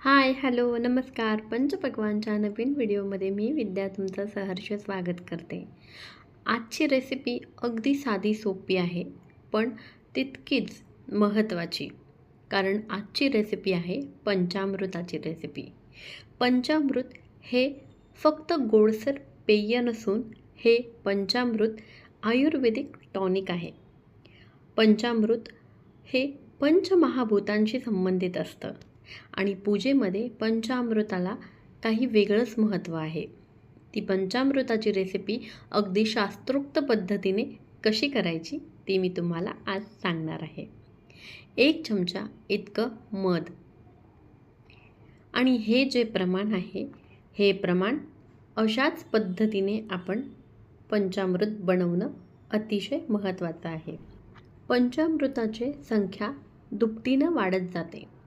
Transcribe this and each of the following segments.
Hi hello नमस्कार. पंचपक्वानच्या नवीन व्हिडिओमध्ये मी विद्या तुमचं सहर्ष स्वागत करते. आजची रेसिपी अगदी साधी सोपी आहे पण तितकीच महत्त्वाची कारण आजची रेसिपी आहे पंचामृताची रेसिपी पंचामृत हे फक्त गोडसर पेय नसून हे पंचामृत आयुर्वेदिक टॉनिक आहे. पंचामृत हे पंचमहाभूतांशी संबंधित असतं. आणि पूजेमध्ये पंचामृताला काही वेगळंच महत्त्व आहे. ती पंचामृताची रेसिपी अगदी शास्त्रोक्त पद्धतीने कशी करायची ती मी तुम्हाला आज सांगणार आहे. एक चमचा इतकं मध. आणि हे जे प्रमाण आहे हे प्रमाण अशाच पद्धतीने आपण पंचामृत बनवणं अतिशय महत्त्वाचं आहे. पंचामृताची संख्या दुपटीनं वाढत जाते.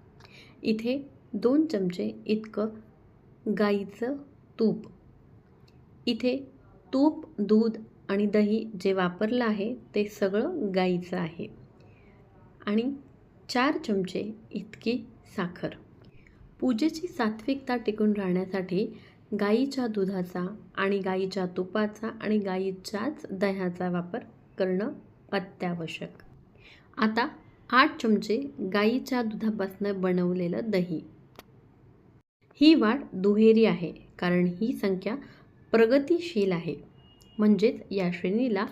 इथे दोन चमचे इतकं गाईचं तूप. इथे तूप दूध आणि दही जे वापरलं आहे ते सगळं गाईचं आहे. आणि चार चमचे इतकी साखर. पूजेची सात्विकता टिकून राहण्यासाठी गाईच्या दुधाचा आणि गाईच्या तुपाचा आणि गाईच्याच दह्याचा वापर करणं अत्यावश्यक. आता आठ चमचे गाईच्या दुधापासून बनवलेलं दही. ही वाढ दुहेरी आहे कारण ही संख्या प्रगतिशील आहे. म्हणजेच या श्रेणीला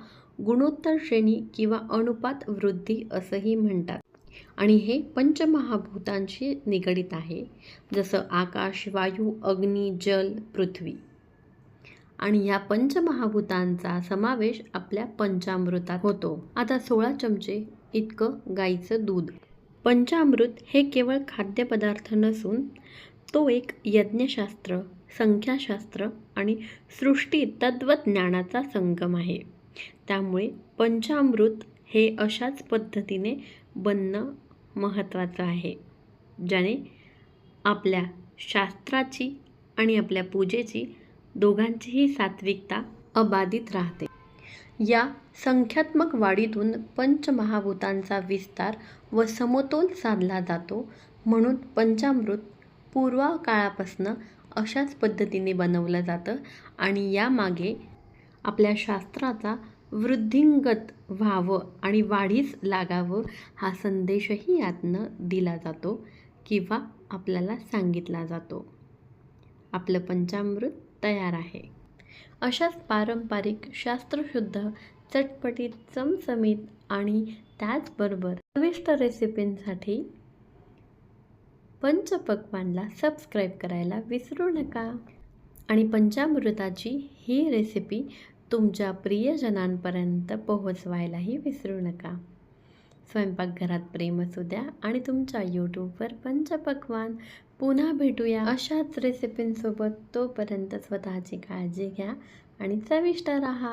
गुणोत्तर श्रेणी किंवा अनुपात वृद्धी असंही म्हणतात. आणि हे पंचमहाभूतांशी निगडित आहे जसं आकाश वायू अग्नी जल पृथ्वी. आणि या पंचमहाभूतांचा समावेश आपल्या पंचामृतात होतो. आता सोळा चमचे इतकं गाईचं दूध. पंचामृत हे केवळ खाद्यपदार्थ नसून तो एक यज्ञशास्त्र संख्याशास्त्र आणि सृष्टी तत्त्वज्ञानाचा संगम आहे. त्यामुळे पंचामृत हे अशाच पद्धतीने बनणं महत्त्वाचं आहे ज्याने आपल्या शास्त्राची आणि आपल्या पूजेची दोघांचीही सात्विकता अबाधित राहते. या संख्यात्मक वाढीतून पंचमहाभूतांचा विस्तार व समतोल साधला जातो म्हणून पंचामृत पूर्वा काळापासनं अशाच पद्धतीने बनवलं जातं आणि यामागे आपल्या शास्त्राचा वृद्धिंगत व्हावं आणि वाढीस लागावं हा संदेशही यातनं दिला जातो किंवा आपल्याला सांगितला जातो. आपलं पंचामृत तयार आहे. अशाच पारंपरिक शास्त्रशुद्ध चटपटीत चमचमीत आणि त्याचबरोबर चविष्ट रेसिपींसाठी पंचपक्वानला सबस्क्राईब करायला विसरू नका. आणि पंचामृताची ही रेसिपी तुमच्या प्रियजनांपर्यंत पोहोचवायलाही विसरू नका. स्वयंपाकघरात प्रेम असू द्या आणि तुमच्या यूट्यूबवर पंचपक्वान पुन्हा भेटूया अशाच रेसिपींसोबत तोपर्यंत स्वतःची काळजी घ्या आणि चविष्ट राहा.